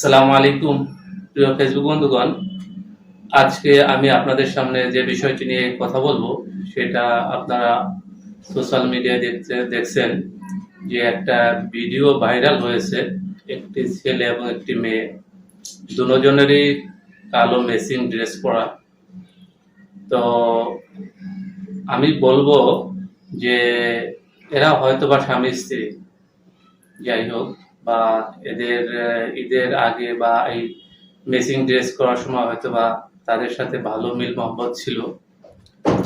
সালাম আলাইকুম, প্রিয় ফেসবুক বন্ধুগণ। আজকে আমি আপনাদের সামনে যে বিষয়টি নিয়ে কথা বলব, সেটা আপনারা সোশ্যাল মিডিয়ায় দেখতে, দেখছেন যে একটা ভিডিও ভাইরাল হয়েছে। একটি ছেলে এবং একটি মেয়ে, দুজনেরই কালো মেসিং ড্রেস পরা। তো আমি বলব যে এরা হয়তো বা স্বামী স্ত্রী। যাই হোক বা এদের ঈদের আগে বা এই মেসিং ড্রেস করার সময় হয়তো বা তাদের সাথে ভালো মিল মহব্বত ছিল।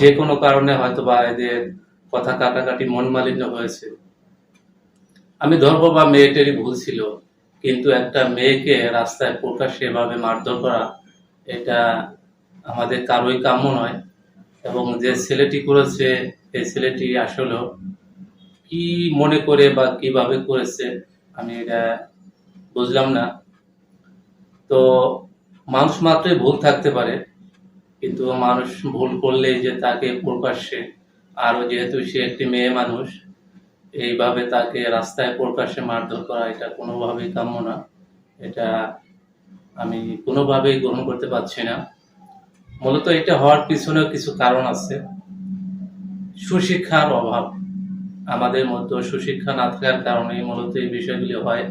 যে কোনো কারণে হয়তো বা এদের কথা কাটাকাটি মন মালিন্য হয়েছে। আমি ধরবো বা মেয়েটারই ভুল ছিল, কিন্তু একটা মেয়েকে রাস্তায় প্রকাশ্যে এভাবে মারধর করা, এটা আমাদের কারোই কাম্য নয়। এবং যে ছেলেটি করেছে, এই ছেলেটি আসলেও কি মনে করে বা কীভাবে করেছে আমি এটা বুঝলাম না। তো মানুষ মাত্রই ভুল থাকতে পারে, কিন্তু মানুষ ভুল করলে যে তাকে প্রকাশ্যে আরও যেহেতু সে একটি মেয়ে মানুষ, এইভাবে তাকে রাস্তায় প্রকাশ্যে মারধর করা এটা কোনোভাবেই কাম্য না। এটা আমি কোনোভাবেই গ্রহণ করতে পারছি না। মূলত এটা হওয়ার পিছনেও কিছু কারণ আছে। সুশিক্ষার অভাব। আমাদের মধ্যে সুশিক্ষা না থাকার কারণে মূলত এই বিষয়গুলি হয়।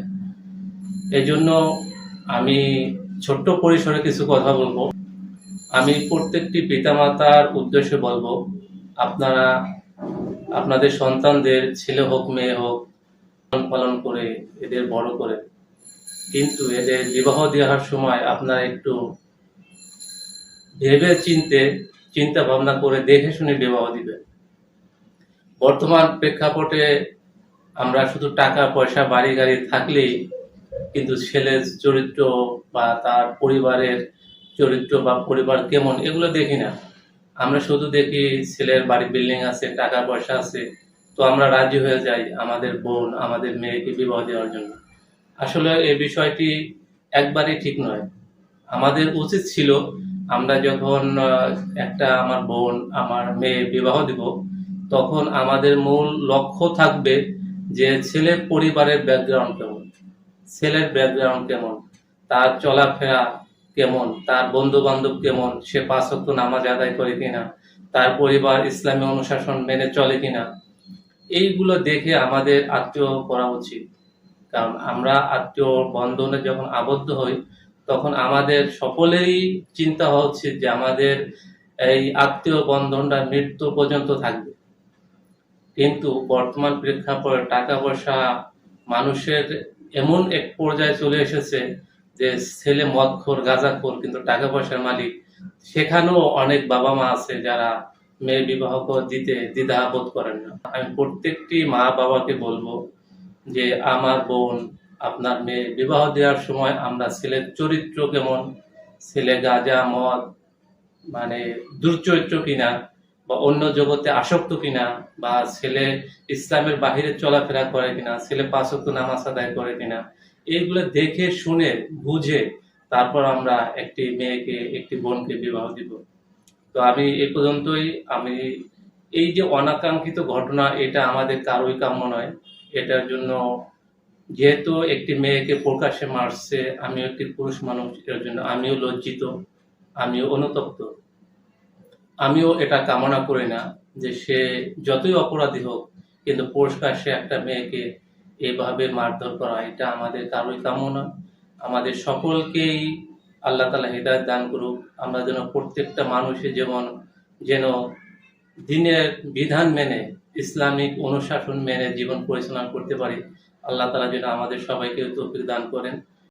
এই জন্য আমি ছোট্ট পরিসরে কিছু কথা বলব। আমি প্রত্যেকটি পিতামাতার উদ্দেশ্যে বলব, আপনারা, আপনাদের সন্তানদের ছেলে হোক, মেয়ে হোক পালন করে এদের বড় করে। কিন্তু এদের বিবাহ দেওয়ার সময় আপনারা একটু ভেবে চিনতে, চিন্তা ভাবনা করে দেখে শুনে বিবাহ দিবেন। বর্তমান প্রেক্ষাপটে আমরা শুধু টাকা, পয়সা, বাড়ি, গাড়ি থাকলেই কিন্তু ছেলের চরিত্র বা তার পরিবারের চরিত্র বা পরিবার কেমন এগুলো দেখি না। আমরা শুধু দেখি ছেলের বাড়ি বিল্ডিং আছে, টাকা, পয়সা আছে, তো আমরা রাজি হয়ে যাই আমাদের বোন, আমাদের মেয়েকে বিবাহ দেওয়ার জন্য। আসলে এই বিষয়টি একবারই ঠিক নয়। আমাদের উচিত ছিল আমরা যখন একটা আমার বোন, আমার মেয়ে বিবাহ দিব তখন আমাদের মূল লক্ষ্য থাকবে যে ছেলের পরিবারের ব্যাকগ্রাউন্ড কেমন? ছেলের ব্যাকগ্রাউন্ড কেমন? তার চলাফেরা কেমন? তার বন্ধু বান্ধব কেমন? সে পাঁচ নামাজ আদায় করে কিনা? তার পরিবার ইসলামী অনুশাসন মেনে চলে কিনা? এইগুলো দেখে আমাদের আত্মীয় করা উচিত। কারণ আমরা আত্মীয় বন্ধনে যখন আবদ্ধ হই, তখন আমাদের সকলেই চিন্তা হওয়া উচিত যে আমাদের এই আত্মীয় বন্ধনটা মৃত্যু পর্যন্ত থাকবে। কিন্তু বর্তমান প্রেক্ষাপটে টাকা পয়সা মানুষের এমন এক পর্যায়ে চলে এসেছে যে ছেলে মদখোর, গাঁজাখোর কিন্তু টাকা পয়সার মালিক। সেখানেও অনেক বাবা মা আছে যারা মেয়ে বিবাহ দিতে দ্বিধা বোধ করেন না। আমি প্রত্যেকটি মা বাবাকে বলব যে আমার বোন, আপনার মেয়ে বিবাহ দেওয়ার সময় আমরা ছেলের চরিত্র কেমন? ছেলে গাঁজা, মদ মানে দুর্চরিত্র কিনা? বা অন্য জগতে আসক্ত কিনা বা ছেলে ইসলামের বাহিরে চলাফেরা করে কিনা, ছেলে পাঁচক্ত নামাজ আদায় করে কিনা, এইগুলো দেখে, শুনে, বুঝে তারপর আমরা একটি মেয়েকে, একটি বোনকে বিবাহ দিব। তো আমি এ পর্যন্তই, আমি এই যে অনাকাঙ্ক্ষিত ঘটনা, এটা আমাদের কারোই কাম্য নয়। এটার জন্য যেহেতু একটি মেয়েকে প্রকাশ্যে মারছে, আমিও একটি পুরুষ মানুষ, এর জন্য আমিও লজ্জিত, আমিও অনুতপ্ত। আমিও এটা কামনা করি না যে সে যতই অপরাধী হোক, কিন্তু পুরস্কার সে একটা মেয়েকে এভাবে মারধর করা, এটা আমাদের কারোই কাম্য নয়। আমাদের সকলকেই আল্লাহ তালা হৃদায়ত দান করুক। আমরা যেন প্রত্যেকটা মানুষের যেমন যেন দিনের বিধান মেনে, ইসলামিক অনুশাসন মেনে জীবন পরিচালনা করতে পারি। আল্লাহ তালা যেন আমাদের সবাইকে তৌফিক দান করেন।